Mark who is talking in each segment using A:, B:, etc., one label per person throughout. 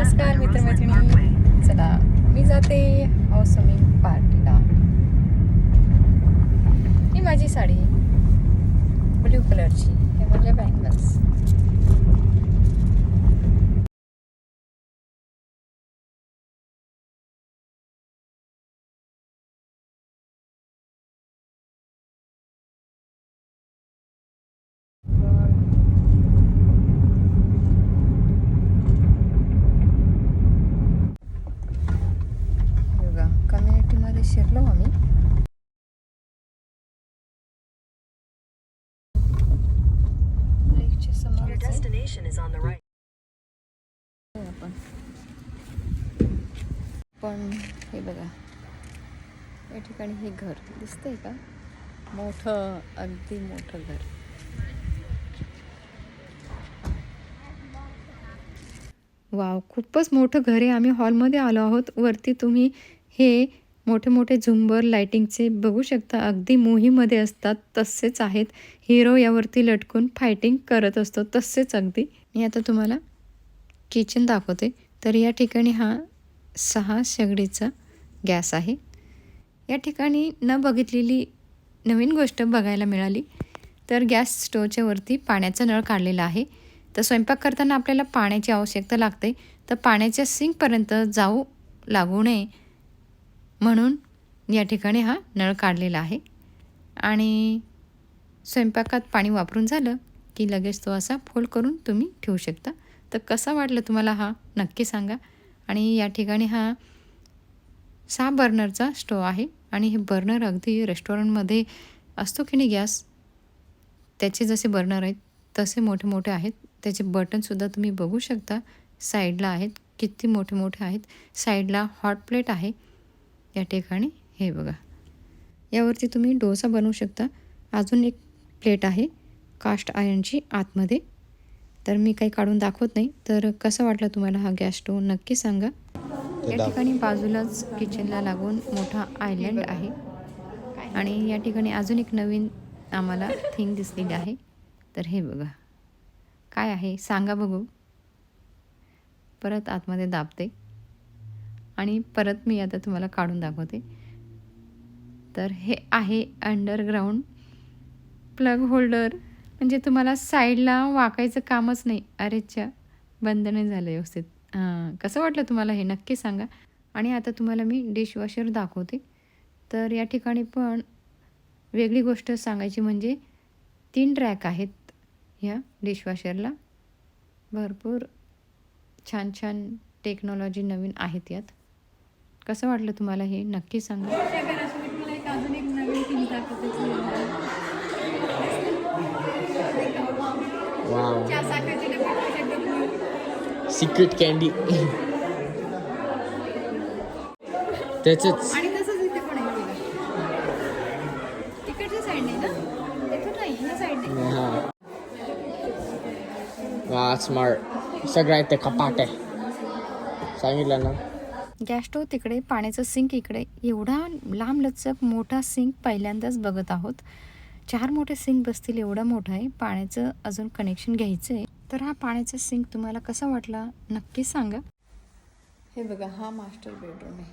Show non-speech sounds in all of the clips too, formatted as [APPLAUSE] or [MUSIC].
A: नमस्कार मित्रमैत्रिणी. चला मी जाते हाऊस पार्टीला. ही माझी साडी ब्ल्यू कलरची हे माझ्या बँगल्स
B: right.
A: हो आपण. पण हे बघा या ठिकाणी हे घर दिसतंय का? मोठं अगदी मोठं घर. वाव खूपच मोठं घर आहे. आम्ही हॉलमध्ये आलो आहोत. वरती तुम्ही हे मोठे मोठे झुंबर लायटिंगचे बघू शकता. अगदी मोहीमध्ये असतात तसेच आहेत. हिरो यावरती लटकून फायटिंग करत असतो तसेच अगदी. मी आता तुम्हाला किचन दाखवते. तर या ठिकाणी हा सहा शेगडीचा गॅस आहे. या ठिकाणी न बघितलेली नवीन गोष्ट बघायला मिळाली. तर गॅस स्टोवच्या वरती पाण्याचा नळ काढलेला आहे. तर स्वयंपाक करताना आपल्याला पाण्याची आवश्यकता लागते. तर पाण्याच्या सिंकपर्यंत जाऊ लागू नये. म्हणून या ठिकाणी हा नळ काढलेला आहे. आणि स्वयंपाकात पाणी वापरून झालं की लगेच तो असा फोल्ड करून तुम्ही ठेवू शकता. तर कसा वाटलं तुम्हाला हा? नक्की सांगा. आणि या ठिकाणी हा सहा बर्नरचा स्टोव आहे. आणि हे बर्नर अगदी रेस्टॉरंटमध्ये असतो की नाही गॅस? त्याचे जसे बर्नर आहेत तसे मोठे मोठे आहेत. त्याचे बटनसुद्धा तुम्ही बघू शकता. साईडला आहेत. किती मोठे मोठे आहेत. साईडला हॉट प्लेट आहे. या ठिकाणी हे बघा. यावरती तुम्ही डोसा बनवू शकता. अजून एक प्लेट आहे कास्ट आयर्नची आतमध्ये. तर मी काही काढून दाखवत नाही. तर कसं वाटलं तुम्हाला हा गॅस स्टोव नक्की सांगा. या ठिकाणी बाजूलाच किचनला लागून मोठा आयलँड आहे. आणि या ठिकाणी अजून एक नवीन आम्हाला थिंग दिसलेली आहे. तर हे बघा. काय आहे? सांगा बघू. परत आतमध्ये दाबते. आणि परत मी आता तुम्हाला काढून दाखवते. तर हे आहे अंडरग्राऊंड प्लग होल्डर म्हणजे तुम्हाला साईडला वाकायचं कामच नाही. अरेच्या बंद नाही झालं व्यवस्थित. हां कसं वाटलं तुम्हाला हे? नक्की सांगा. आणि आता तुम्हाला मी डिशवॉशर दाखवते. तर या ठिकाणी पण वेगळी गोष्ट सांगायची म्हणजे तीन ट्रॅक आहेत ह्या डिशवॉशरला भरपूर छान छान टेक्नॉलॉजी नवीन आहेत यात. कसं वाटलं तुम्हाला हे? नक्की सांगा.
C: Secret candy. त्याचंच.
A: आणि तसंच इथे पण आहे बघा. तिकडच्या साईडने ना इथं नाही ह्या साईडने
C: हा. वा स्मार्ट सगळं आहे ते कपाट आहे. सांगितलं ना?
A: गॅस स्टोव तिकडे पाण्याचं सिंक इकडे. एवढा लांबलचक मोठा सिंक पहिल्यांदाच बघत आहोत. चार मोठे सिंक बसतील एवढा मोठा आहे. पाण्याचं अजून कनेक्शन घ्यायचं आहे. तर हा पाण्याचा सिंक तुम्हाला कसा वाटला नक्की सांगा. हे बघा हा मास्टर बेडरूम आहे.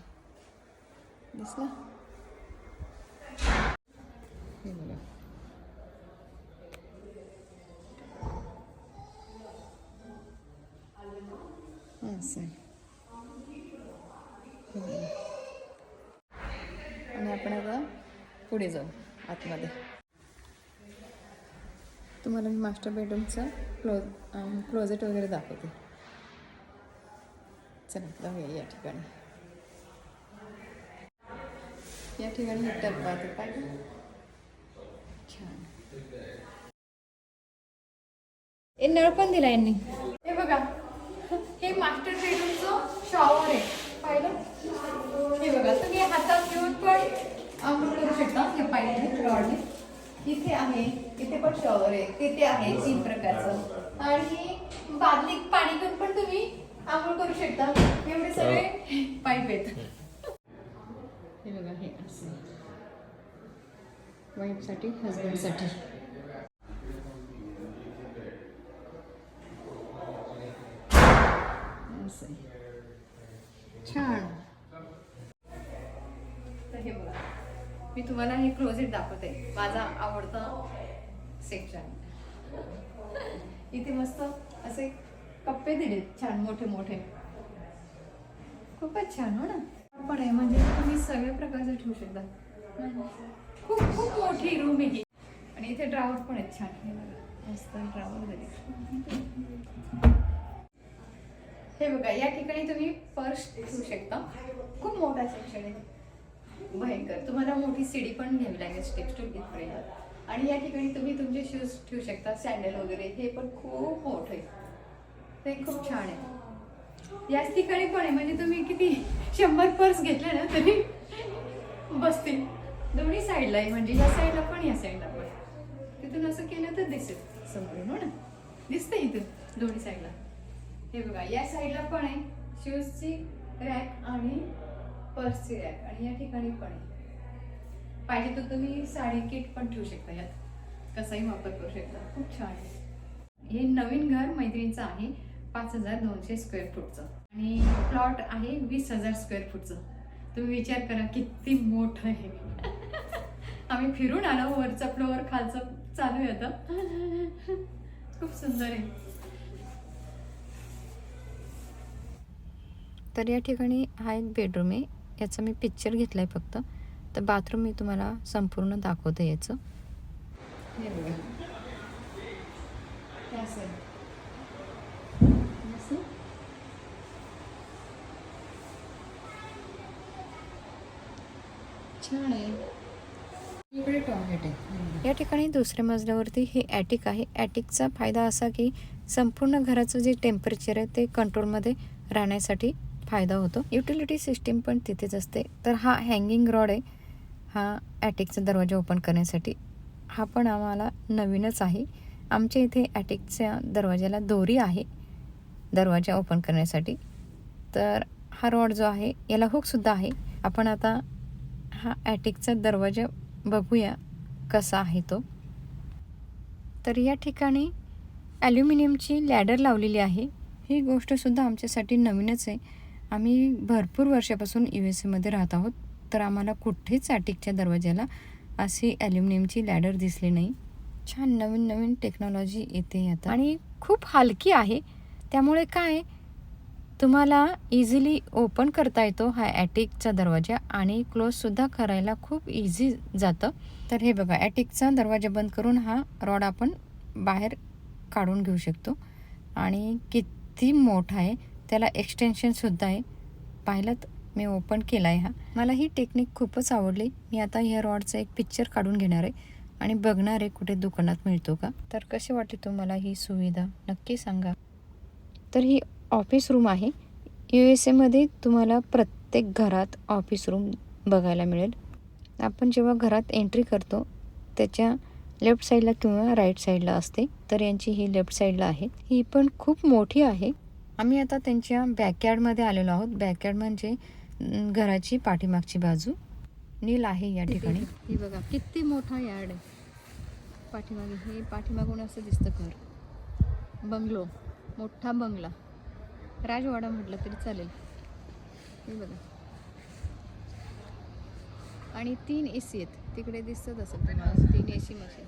A: दिसला? हे बघा. असं आहे आणि आपण आता पुढे जाऊ आतमध्ये. तुम्हाला मी मास्टर बेडरूमचं क्लोज क्लोजेट वगैरे दाखवते. चला जाऊया या ठिकाणी. या ठिकाणी हे ते पाहिजे छान. नळ पण दिला यांनी. हे बघा हे मास्टर बेडरूम वाढले. इथे आहे इथे पण शॉवर आहे तिथे आहे तीन प्रकारचं. आणि बादली पाणी घेऊन पण तुम्ही आंघोळ करू शकता. एवढे सगळे पाईप आहेत. हे बघा हे असं. वाईफसाठी हजबंडसाठी असं छान. हे बघा.
D: मी तुम्हाला हे क्लोजेट दाखवते. माझा आवडता सेक्शन इथे मस्त असे कप्पे दिले छान मोठे मोठे. खूपच छान हो ना? पण आहे म्हणजे तुम्ही सगळ्या प्रकारचे ठेवू शकता. खूप खूप मोठी रूम आहे ही. आणि इथे ड्रावर पण आहेत छान. मस्त ड्रावर दिले हे बघा या ठिकाणी तुम्ही पर्स ठेवू शकता. खूप मोठा सेक्शन आहे. भयंकर. तुम्हाला मोठी सीडी पण घ्यावी लागेल स्टेप्स टू इथपर्यंत. आणि या ठिकाणी तुम्ही तुमचे शूज ठेवू शकता सँडल वगैरे. हे पण खूप मोठं आहे. ते खूप छान आहे. याच ठिकाणी पण आहे. म्हणजे तुम्ही किती शंभर पर्स घेतले ना तरी बसतील. दोन्ही साईडला आहे. म्हणजे या साईडला पण या साईडला पण. तिथून असं केलं तर दिसेल समोरून हो ना? दिसतं इथून दोन्ही साईडला हे बघा या साईडला पण आहे. शूजची रॅक आणि पर्सची रॅक आणि या ठिकाणी पण आहे. पाहिजे तर तुम्ही साडी किट पण ठेवू शकता यात. कसाही वापर करू शकता. खूप छान आहे. हे नवीन घर मैत्रिणीचं आहे पाच हजार दोनशे स्क्वेअर फूटचं आणि प्लॉट आहे वीस हजार स्क्वेअर फूटचं तुम्ही विचार करा किती मोठं आहे. [LAUGHS] आम्ही फिरून आलो वरचा फ्लोअर खालचं चालू आहे आता. खूप सुंदर आहे.
A: तर या ठिकाणी हा एक बेडरूम आहे. याचा मी पिक्चर घेतला आहे फक्त. तर बाथरूम मी तुम्हाला संपूर्ण दाखवते याचं.
D: हे बघा. छान आहे. इकडे टॉयलेट आहे. बघा.
A: या ठिकाणी दुसऱ्या मजल्यावरती हे ॲटिक आहे. ॲटिकचा फायदा असा की संपूर्ण घराचं जे टेम्परेचर आहे ते कंट्रोलमध्ये राहण्यासाठी फायदा होतो. युटिलिटी सिस्टीम पण तिथेच असते. तर हा हँगिंग रॉड आहे. हा ॲटिकचा दरवाजा ओपन करण्यासाठी. हा पण आम्हाला नवीनच आहे. आमच्या इथे ॲटिकच्या दरवाजाला दोरी आहे. दरवाजा ओपन करण्यासाठी. तर हा रॉड जो आहे याला हुकसुद्धा आहे. आपण आता हा ॲटिकचा दरवाजा बघूया कसा आहे तो. तर या ठिकाणी ॲल्युमिनियमची लॅडर लावलेली आहे. ही गोष्टसुद्धा आमच्यासाठी नवीनच आहे. आम्ही भरपूर वर्षापासून यू एस एमध्ये राहत आहोत. तर आम्हाला कुठेच ॲटिकच्या दरवाजाला अशी ॲल्युमिनियमची लॅडर दिसली नाही. छान नवीन नवीन टेक्नॉलॉजी येते आता. आणि खूप हलकी आहे. त्यामुळे काय तुम्हाला इझिली ओपन करता येतो हा ॲटिकचा दरवाजा आणि क्लोजसुद्धा करायला खूप इझी जातं. तर हे बघा ॲटिकचा दरवाजा बंद करून हा रॉड आपण बाहेर काढून घेऊ शकतो. आणि किती मोठा आहे. त्याला एक्सटेन्शनसुद्धा आहे. पाहिलं मी ओपन केला आहे हा. मला ही टेक्निक खूपच आवडली. मी आता ह्या रॉडचा एक पिक्चर काढून घेणार आहे. आणि बघणार आहे कुठे दुकानात मिळतो का. तर कशी वाटते तुम्हाला ही सुविधा? नक्की सांगा. तर ही ऑफिस रूम आहे. यू एस एमध्ये तुम्हाला प्रत्येक घरात ऑफिस रूम बघायला मिळेल. आपण जेव्हा घरात एंट्री करतो त्याच्या लेफ्ट साईडला किंवा राईट साईडला असते. तर यांची ही लेफ्ट साईडला आहे. ही पण खूप मोठी आहे. आम्ही आता त्यांच्या बॅकयार्डमध्ये आलेलो आहोत. बॅकयार्ड म्हणजे घराची पाठीमागची बाजू. नील आहे या ठिकाणी.
D: ही बघा किती मोठा यार्ड आहे. पाठीमागे हे पाठीमागून असं दिसतं घर. बंगलो मोठा बंगला राजवाडा म्हटलं तरी चालेल. हे बघा. आणि तीन ए सी आहेत. तिकडे दिसत असेल तुम्हाला. तीन ए सी मशीन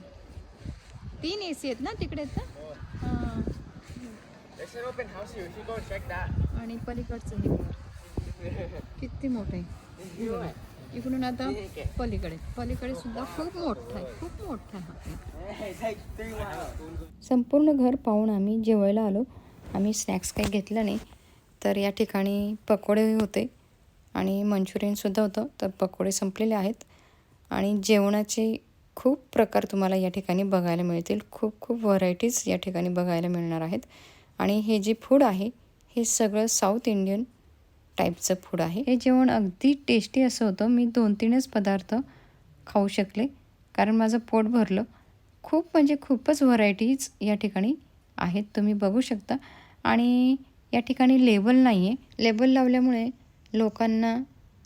D: तीन ए सी आहेत ना तिकडे आहेत ना हां.
E: There's an open house here. You should go and check that.
D: आणि पलीकडचं हे घर. किती मोठं आहे. इकडून आता पलीकडे. पलीकडे सुद्धा खूप मोठं आहे. खूप मोठं आहे
A: संपूर्ण घर पाहून आम्ही जेवायला आलो. आम्ही स्नॅक्स काही घेतलं नाही. तर या ठिकाणी पकोडे होते आणि मंचुरियनसुद्धा होतं. तर पकोडे संपलेले आहेत. आणि जेवणाचे खूप प्रकार तुम्हाला या ठिकाणी बघायला मिळतील. खूप खूप व्हरायटीज या ठिकाणी बघायला मिळणार आहेत. आणि हे जे फूड आहे हे सगळं साऊथ इंडियन टाईपचं फूड आहे. हे जेवण अगदी टेस्टी असं होतं. मी दोन तीनच पदार्थ खाऊ शकले. कारण माझं पोट भरलं. खूप म्हणजे खूपच व्हरायटीज या ठिकाणी आहेत. तुम्ही बघू शकता. आणि या ठिकाणी लेबल नाही आहे लेबल लावल्यामुळे लोकांना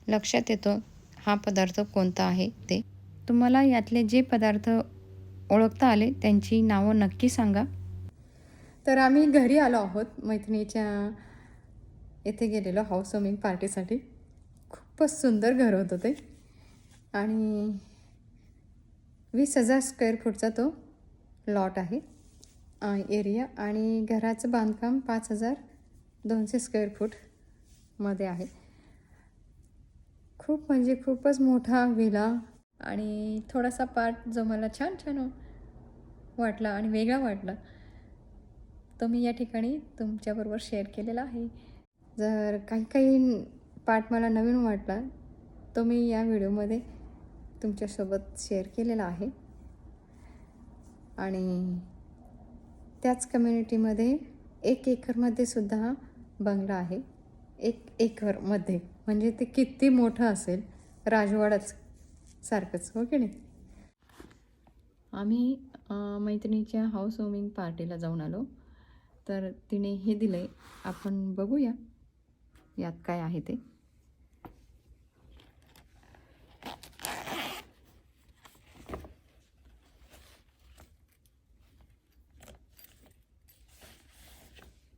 A: लक्षात येतं हा पदार्थ कोणता आहे ते. तुम्हाला यातले जे पदार्थ ओळखता आले त्यांची नावं नक्की सांगा.
D: तर आम्ही घरी आलो आहोत मैत्रिणीच्या येथे गेलेलो हाऊस वॉर्मिंग पार्टीसाठी खूपच सुंदर घर होतं ते. आणि
A: वीस हजार स्क्वेअर फूटचा तो लॉट आहे. एरिया आणि घराचं बांधकाम पाच हजार दोनशे स्क्वेअर फूटमध्ये आहे. खूप म्हणजे खूपच मोठा विला आणि थोडासा पार्ट जो मला छान छान वाटला आणि वेगळा वाटला तो मी या ठिकाणी तुमच्याबरोबर शेअर केलेला आहे. जर काही काही पार्ट मला नवीन वाटला तो मी या व्हिडिओमध्ये तुमच्यासोबत शेअर केलेला आहे. आणि त्याच कम्युनिटीमध्ये एक एकरमध्ये सुद्धा बंगला आहे. एक एकरमध्ये म्हणजे ते किती मोठं असेल राजवाडाच सारखंच हो की नाही? आम्ही मैत्रिणीच्या हाऊस वॉर्मिंग पार्टीला जाऊन आलो. तर तिने हे दिलं आहे आपण बघूया यात काय आहे ते.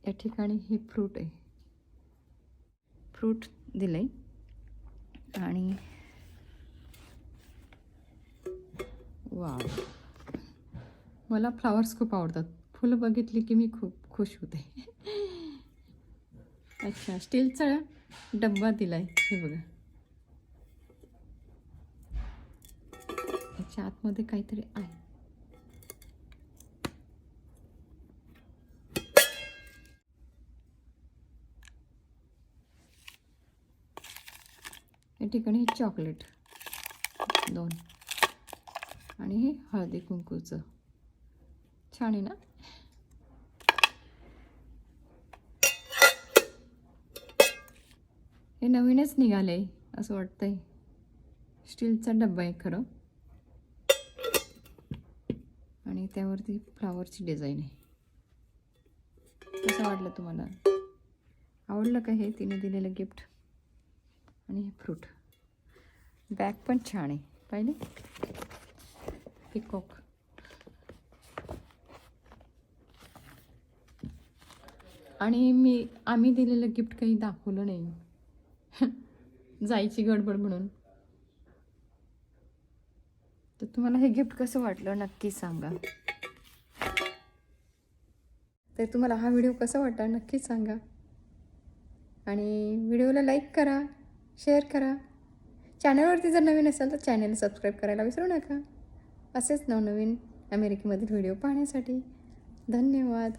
A: या ठिकाणी हे फ्रूट आहे. फ्रूट दिलं आहे आणि वाव. मला फ्लावर्स खूप आवडतात. फुलं बघितली की मी खूप खुश होते. अच्छा स्टीलचा डब्बा दिला आहे हे बघा. याच्या आतमध्ये काहीतरी आहे. या ठिकाणी हे चॉकलेट. दोन. आणि हे हळदी कुंकूचं. छान आहे ना? हे नवीनच निघालंय असं वाटतंय. स्टीलचा डब्बा आहे खरं. आणि त्यावरती फ्लावरची डिझाईन आहे. कसं वाटलं तुम्हाला? आवडलं का हे? तिने दिलेलं गिफ्ट आणि हे फ्रूट. बॅग पण छान आहे. पाहिले? पिकॉक. आणि मी आम्ही दिलेलं गिफ्ट काही दाखवलं नाही. जायची गडबड म्हणून. तर तुम्हाला हे गिफ्ट कसं वाटलं नक्की सांगा. तर तुम्हाला हा व्हिडिओ कसा वाटला नक्कीच सांगा. आणि व्हिडिओला लाईक करा शेअर करा. चॅनलवरती जर नवीन असाल तर चॅनल सबस्क्राईब करायला विसरू नका. असेच नवनवीन अमेरिकेमधील व्हिडिओ पाहण्यासाठी. धन्यवाद.